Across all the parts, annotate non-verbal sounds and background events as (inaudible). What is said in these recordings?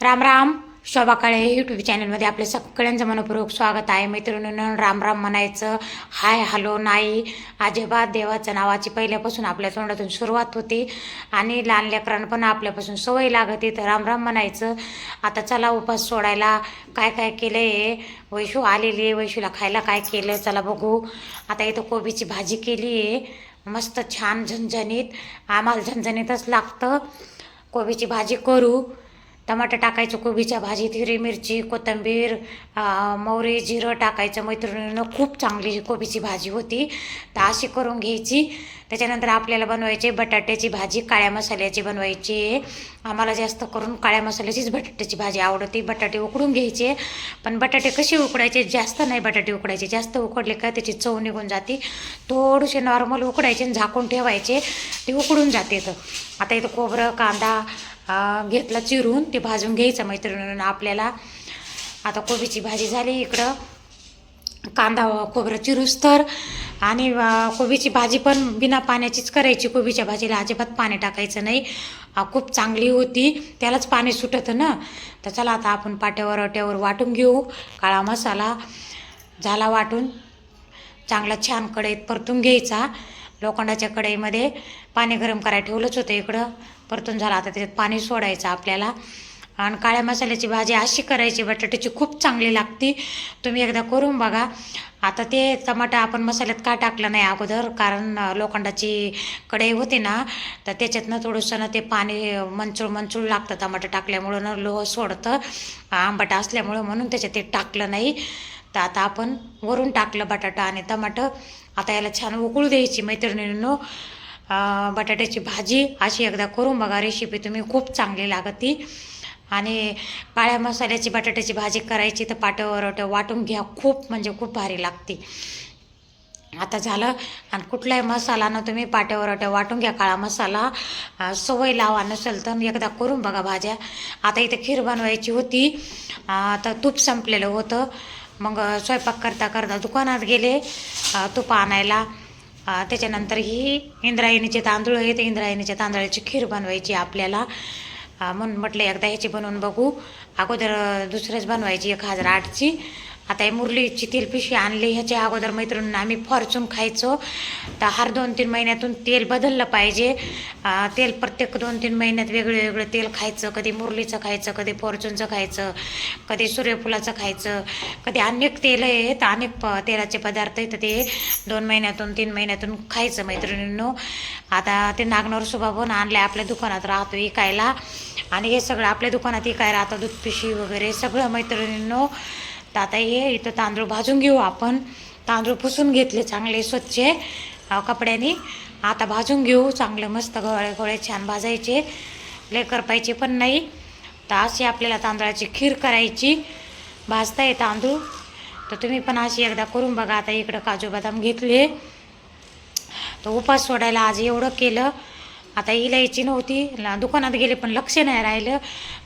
Ram Ram Shobha Kale YouTube चॅनलमध्ये आपल्या सगळ्यांचं मनपूर्वक स्वागत आहे. मैत्रिणीनं राम राम म्हणायचं. हाय हॅलो नाही अजिबात देवाचं नावाची पहिल्यापासून आपल्या तोंडातून सुरुवात होती आणि लहान लेकरांना पण आपल्यापासून सवय लागते. तर राम राम म्हणायचं. आता चला उपास सोडायला काय काय केलं आहे वैशू आलेली आहे. वैशूला खायला काय केलं? चला बघू. आता इथं कोबीची भाजी केली आहे. मस्त छान झणझणीत. आम्हाला झणझणीतच लागतं. कोबीची भाजी करू. टमाटर टाकायचं कोबीच्या भाजीत हिरवी मिरची कोथिंबीर मोहरी जिरं टाकायचं मैत्रिणीनं खूप चांगली कोबीची भाजी होती. तर अशी करून घ्यायची. त्याच्यानंतर आपल्याला बनवायची बटाट्याची भाजी काळ्या मसाल्याची बनवायची. आहे आम्हाला जास्त करून काळ्या मसाल्याचीच बटाट्याची भाजी आवडते. बटाटे उकडून घ्यायचे. पण बटाटे कसे उकडायचे? जास्त नाही बटाटे उकडायचे. जास्त उकडले का त्याची चव निघून जाते. थोडेसे नॉर्मल उकडायचे आणि झाकून ठेवायचे. ते उकडून जाते तर आता इथं कोबरं कांदा घेतला चिरून ते भाजून घ्यायचं मैत्रिणीनं. आपल्याला आता कोबीची भाजी झाली इकडं. कांदा खोबरं चिरूस तर. आणि कोबीची भाजी पण बिना पाण्याचीच करायची. कोबीच्या भाजीला अजिबात पाणी टाकायचं नाही. खूप चांगली होती. त्यालाच पाणी सुटतं ना. तर चला आता आपण पाट्यावर अट्यावर वाटून घेऊ. काळा मसाला झाला वाटून. चांगला छान कढईत परतून घ्यायचा. लोखंडाच्या कढईमध्ये पाणी गरम करायला ठेवलंच होतं इकडं. परतून झालं आता त्याच्यात पाणी सोडायचं आपल्याला. आणि काळ्या मसाल्याची भाजी अशी करायची बटाट्याची खूप चांगली लागती. तुम्ही एकदा करून बघा. आता ते टमाटा आपण मसाल्यात का टाकलं नाही अगोदर? कारण लोखंडाची कढई होती ना तर त्याच्यातनं थोडंसं ना ते पाणी मंचूळ मंचूळ लागतं टमाटर टाकल्यामुळं ना लोह सोडतं. आंबट असल्यामुळं म्हणून त्याच्यात ते टाकलं नाही. तर आता आपण वरून टाकलं बटाटा आणि टमाटर आता याला छान उकळू द्यायची मैत्रिणींनो. बटाट्याची भाजी अशी एकदा करून बघा रेसिपी तुम्ही खूप चांगली लागती. आणि काळ्या मसाल्याची बटाट्याची भाजी करायची तर पाट्यावर वाटून घ्या. खूप म्हणजे खूप भारी लागते. आता झालं. आणि कुठलाही मसाला ना तुम्ही पाट्यावर वाटून घ्या. काळा मसाला सवय लावा नसेल तर एकदा करून बघा भाज्या. आता इथे खीर बनवायची होती. तर आता तूप संपलेलं होतं. मग स्वयंपाक करता करता दुकानात गेले तुपा तूप आणायला. त्याच्यानंतर ही इंद्रायणीचे तांदूळ आहेत. इंद्रायणीच्या तांदळाची खीर बनवायची आपल्याला. म्हणून म्हटलं एकदा ह्याची बनवून बघू. अगोदर अं, दुसरंच बनवायची एक हजार आठची. आता हे मुरलीची तेलपिशी आणली ह्याच्या अगोदर मैत्रिणींना आम्ही फॉर्च्यून खायचो. तर हर दोन तीन महिन्यातून तेल बदललं पाहिजे. तेल प्रत्येक दोन तीन महिन्यात वेगळं वेगळं तेल खायचं कधी मुरलीचं खायचं कधी फॉर्च्यूनचं खायचं कधी सूर्यफुलाचं खायचं कधी अनेक तेल आहेत अनेक प तेलाचे पदार्थ आहेत तर ते दोन महिन्यातून तीन महिन्यातून खायचं मैत्रिणींनो. आता ते नागनवर सुभा आणले आपल्या दुकानात राहतो विकायला आणि हे सगळं आपल्या दुकानात इकाय राहतं दूध पिशी वगैरे सगळं मैत्रिणींनो. तर आता हे इथं तांदूळ भाजून घेऊ आपण. तांदूळ पुसून घेतले चांगले स्वच्छ. अं, कपड्याने आता भाजून घेऊ. चांगले मस्त गवळे गोळे छान भाजायचे. लय करपायचे पण नाही. तर अशी आपल्याला तांदळाची खीर करायची. भाजता आहे तांदूळ. तर तुम्ही पण अशी एकदा करून बघा. आता इकडं काजू बदाम घेतले. तर उपास सोडायला आज एवढं केलं. आता इलायची नव्हती ला- दुकानात गेले पण लक्ष नाही राहिलं.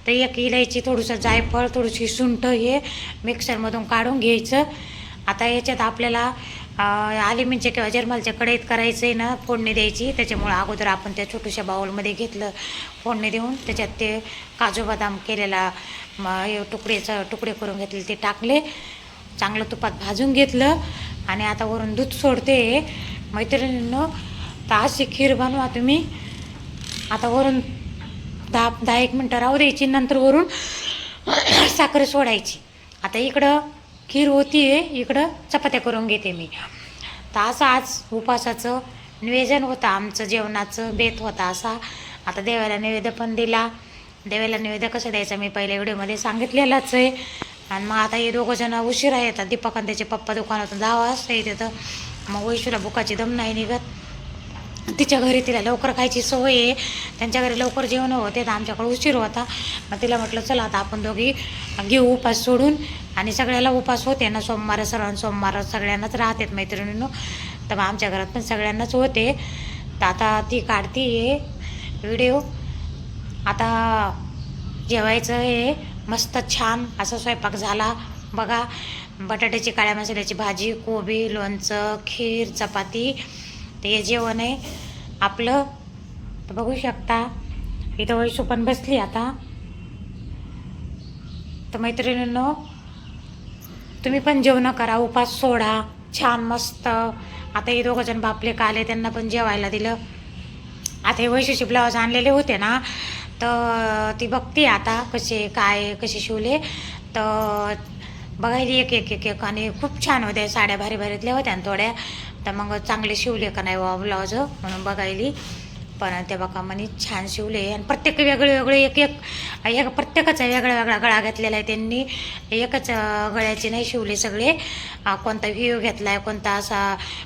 तर एक इलायची थोडंसं जायफळ थोडीशी सुंठ हे मिक्सरमधून काढून घ्यायचं. आता याच्यात आपल्याला आलिमींच्या किंवा जर्मलच्या कढईत करायचं आहे ना फोडणी द्यायची. त्याच्यामुळं अगोदर आपण त्या छोट्याशा बाऊलमध्ये घेतलं फोडणी देऊन. त्याच्यात ते काजू बदाम केलेला तुकडेचं तुकडे करून घेतले ते टाकले. चांगलं तुपात भाजून घेतलं. आणि आता वरून दूध सोडते. मैत्रिणींनो तर अशी खीर बनवा तुम्ही. आता वरून दहा दहा एक मिनटं राहू द्यायची नंतर वरून साखर सोडायची. आता इकडं खीर होती आहे इकडं चपात्या करून घेते मी. तर असं आज उपासाचं निवेदन होतं आमचं जेवणाचं बेत होता असा. आता देवाला नैवेद्य पण दिला. देवाला नैवेद्य कसं द्यायचं मी पहिल्या व्हिडिओमध्ये सांगितलेलंच आहे. आणि मग आता हे दोघंजण उशिरा येतात दीपक आणि त्याचे पप्पा दुकानातून दहा वाजता येते तर मग वैशूला बुकाची दम नाही निघत. तिच्या घरी तिला लवकर खायची सवय आहे. त्यांच्या घरी लवकर जेवण होते तर आमच्याकडे उशीर होता. मग तिला म्हटलं चला आता आपण दोघी घेऊ उपास सोडून. आणि सगळ्याला उपास होते ना सोमवार सर्वांना सोमवार सगळ्यांनाच राहतात मैत्रिणींनो. तर मग आमच्या घरात पण सगळ्यांनाच होते. तर आता ती काढती आहे व्हिडिओ आता जेवायचं हे मस्त छान असा स्वयंपाक झाला. बघा बटाट्याची काळ्या मसाल्याची भाजी कोबी लोणचं खीर चपाती. ते जेवण आहे. आपलं तर बघू शकता इथं वैशू पण बसली आता. तर मैत्रिणींनो तुम्ही पण जेवणं करा उपास सोडा छान मस्त. आता हे दोघं जण बापले का आले त्यांना पण जेवायला दिलं. आता हे वैशिष्ट्य ब्लाऊज आणलेले होते ना तर ती बघते आता कसे काय कसे शिवले. तर बघायली एक एक एक एक. आणि खूप छान होत्या साड्या भारी भारीतल्या होत्या. आणि थोड्या. तर मग चांगले शिवले का नाही वा ब्लाऊज म्हणून बघायली. पण त्या बघा म्हणे छान शिवले. आणि प्रत्येक वेगळे वेगळे एक एक एक प्रत्येकाचा वेगळा वेगळा गळा घेतलेला आहे त्यांनी. एकच गळ्याचे नाही शिवले सगळे. कोणता व्ह्यू घेतला आहे कोणता असा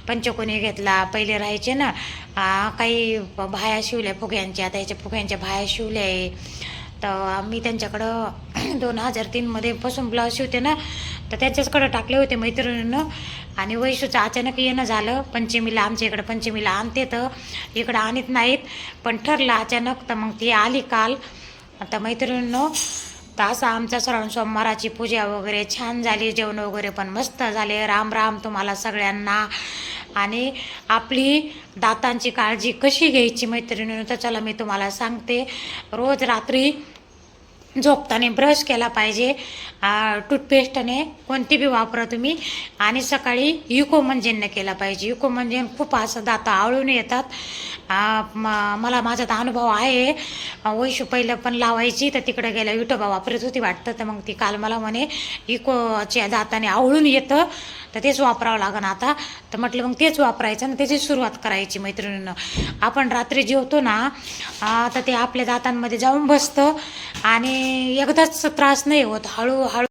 पंचकोनी घेतला पहिले राहायचे ना. काही बाया शिवल्या फुग्यांच्या आता ह्याच्या फुग्यांच्या बाया शिवल्या आहे. तर मी त्यांच्याकडं (clears throat) दोन हजार तीनमध्ये पासून ब्लाऊज शिवते ना तर त्यांच्याचकडं टाकले होते मैत्रिणीनं. आणि वैशूचं अचानक येणं झालं. पंचमीला आमच्या इकडं पंचमीला आणते तर इकडं आणत नाहीत पण ठरलं अचानक. तर मग ती आली काल. आता मैत्रिणीनं तर असं आमचा श्रावण सोमवाराची पूजा वगैरे छान झाली जेवण वगैरे पण मस्त झाले. राम राम तुम्हाला सगळ्यांना. आणि आपली दातांची काळजी कशी घ्यायची मैत्रिणीनं तर चला मी तुम्हाला सांगते. रोज रात्री झोपताना ब्रश केला पाहिजे. टूथपेस्टने कोणती बी वापरा तुम्ही. आणि सकाळी युको मंजनने केला पाहिजे. युको मंजन खूप असं दाता आवळून येतात. म- मला माझा तर अनुभव आहे. वैशू पहिलं पण लावायची तर तिकडे गेल्या युटोबा वापरत होती वाटतं तर मग ती काल मला म्हणे इकोच्या दाताने आवळून येतं. तर तेच वापरावं लागेल आता. तर म्हटलं मग तेच वापरायचं आणि त्याची सुरुवात करायची मैत्रिणीनं. आपण रात्री जेवतो ना तर ते आपल्या दातांमध्ये जाऊन बसतं आणि एकदाच त्रास नाही होत. हळूहळू